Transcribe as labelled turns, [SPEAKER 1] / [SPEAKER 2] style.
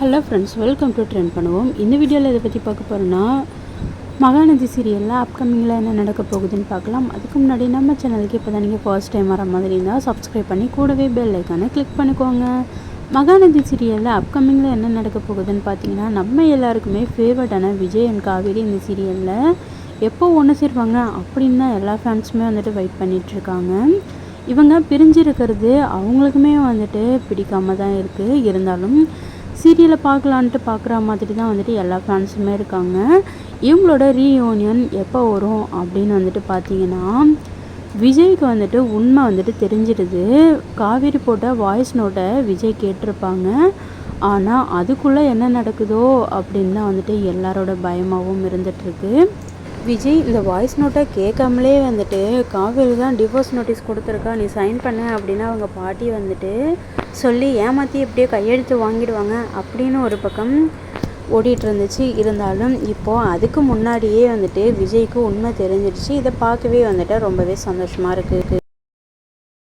[SPEAKER 1] Hello friends welcome to trend பண்ணுவோம் இந்த வீடியோவில் இதை பற்றி பார்க்க போகிறோன்னா மகாநதி சீரியலில் அப்கமிங்கில் என்ன நடக்க போகுதுன்னு பார்க்கலாம். அதுக்கு முன்னாடி நம்ம சேனலுக்கு இப்போ தான் நீங்கள் ஃபர்ஸ்ட் டைம் வர மாதிரி இருந்தால் சப்ஸ்கிரைப் பண்ணி கூடவே பெல் ஐக்கானை கிளிக் பண்ணிக்கோங்க. மகாநதி சீரியலில் அப்கமிங்கில் என்ன நடக்க போகுதுன்னு பார்த்தீங்கன்னா நம்ம எல்லாருக்குமே ஃபேவரட்டான விஜய் அண்ட் காவேரி இந்த சீரியலில் எப்போ ஒன்று சேருவாங்க அப்படின்னு தான் எல்லா ஃபேன்ஸுமே வந்துட்டு வெயிட் பண்ணிகிட்ருக்காங்க இவங்க பிரிஞ்சிருக்கிறது அவங்களுக்குமே வந்துட்டு பிடிக்காம தான் இருக்குது இருந்தாலும் சீரியலை பார்க்கலான்ட்டு பார்க்குற மாதிரி தான் வந்துட்டு எல்லா ஃபேன்ஸுமே இருக்காங்க. இவங்களோட ரீயூனியன் எப்போ வரும் அப்படின்னு வந்துட்டு பார்த்தீங்கன்னா விஜய்க்கு வந்துட்டு உண்மை வந்துட்டு தெரிஞ்சிடுது. காவேரி போட்ட வாய்ஸ் நோட்டை விஜய் கேட்டிருப்பாங்க. ஆனால் அதுக்குள்ளே என்ன நடக்குதோ அப்படின்னு தான் வந்துட்டு எல்லாரோட பயமாகவும் இருந்துகிட்ருக்கு விஜய் இந்த வாய்ஸ் நோட்டை கேட்காமலே வந்துட்டு காவேரி தான் டிவோர்ஸ் நோட்டீஸ் கொடுத்துருக்கா நீ சைன் பண்ண அப்படின்னா அவங்க பாட்டி வந்துட்டு சொல்லி ஏமாற்றி எப்படியோ கையெழுத்து வாங்கிடுவாங்க அப்படின்னு ஒரு பக்கம் ஓடிட்டு இருந்துச்சு இருந்தாலும் இப்போது அதுக்கு முன்னாடியே வந்துட்டு விஜய்க்கு உண்மை தெரிஞ்சிடுச்சு. இதை பார்க்கவே வந்துட்டு ரொம்பவே சந்தோஷமாக இருக்குது